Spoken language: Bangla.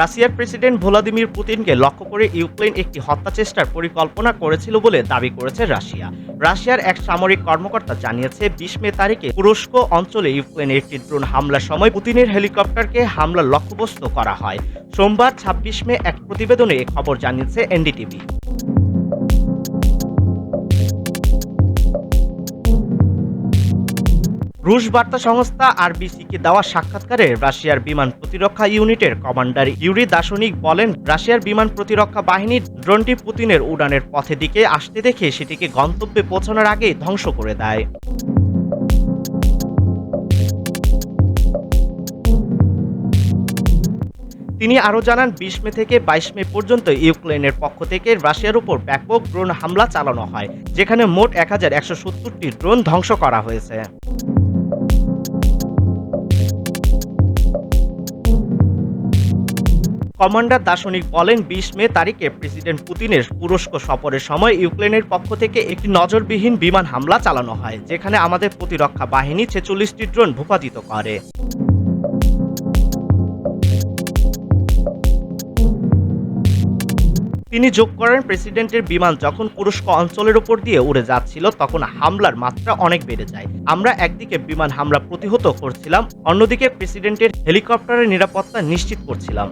রাশিয়ার প্রেসিডেন্ট ভ্লাদিমির পুতিনকে লক্ষ্য করে ইউক্রেন একটি হত্যা চেষ্টার পরিকল্পনা করেছিল বলে দাবি করেছে রাশিয়া। রাশিয়ার এক সামরিক কর্মকর্তা জানিয়েছে, বিশ মে তারিখে তুরস্ক অঞ্চলে ইউক্রেনের একটি ড্রোন হামলার সময় পুতিনের হেলিকপ্টারকে হামলার লক্ষ্যবস্তু করা হয়। সোমবার ছাব্বিশ মে এক প্রতিবেদনে খবর জানিয়েছে এনডিটিভি। রুশ বার্তা সংস্থা আরবিসিকে দেওয়া সাক্ষাৎকারে রাশিয়ার বিমান প্রতিরক্ষা ইউনিটের কমান্ডার ইউরি দাশনিক বলেন, রাশিয়ার বিমান প্রতিরক্ষা বাহিনীর ড্রোনটি পুতিনের উড়ানের পথে দিকে আসতে দেখে সেটিকে গন্তব্যে পৌঁছানোর আগেই ধ্বংস করে দেয়। তিনি আরও জানান, বিশ মে থেকে বাইশ মে পর্যন্ত ইউক্রেনের পক্ষ থেকে রাশিয়ার উপর ব্যাপক ড্রোন হামলা চালানো হয়, যেখানে মোট এক হাজার একশো সত্তরটি ড্রোন ধ্বংস করা হয়েছে। কমান্ডার দার্শনিক বলেন, বিশ মে তারিখে প্রেসিডেন্ট পুতিনের তুরস্ক সফরের সময় ইউক্রেনের পক্ষ থেকে একটি নজরবিহীন বিমান হামলা চালানো হয়, যেখানে আমাদের প্রতিরক্ষা বাহিনী ছেচল্লিশটি ড্রোন ভূপাতিত করে। তিনি যোগ করেন, প্রেসিডেন্টের বিমান যখন তুরস্ক অঞ্চলের উপর দিয়ে উড়ে যাচ্ছিল, তখন হামলার মাত্রা অনেক বেড়ে যায়। আমরা একদিকে বিমান হামলা প্রতিহত করছিলাম, অন্যদিকে প্রেসিডেন্টের হেলিকপ্টারের নিরাপত্তা নিশ্চিত করছিলাম।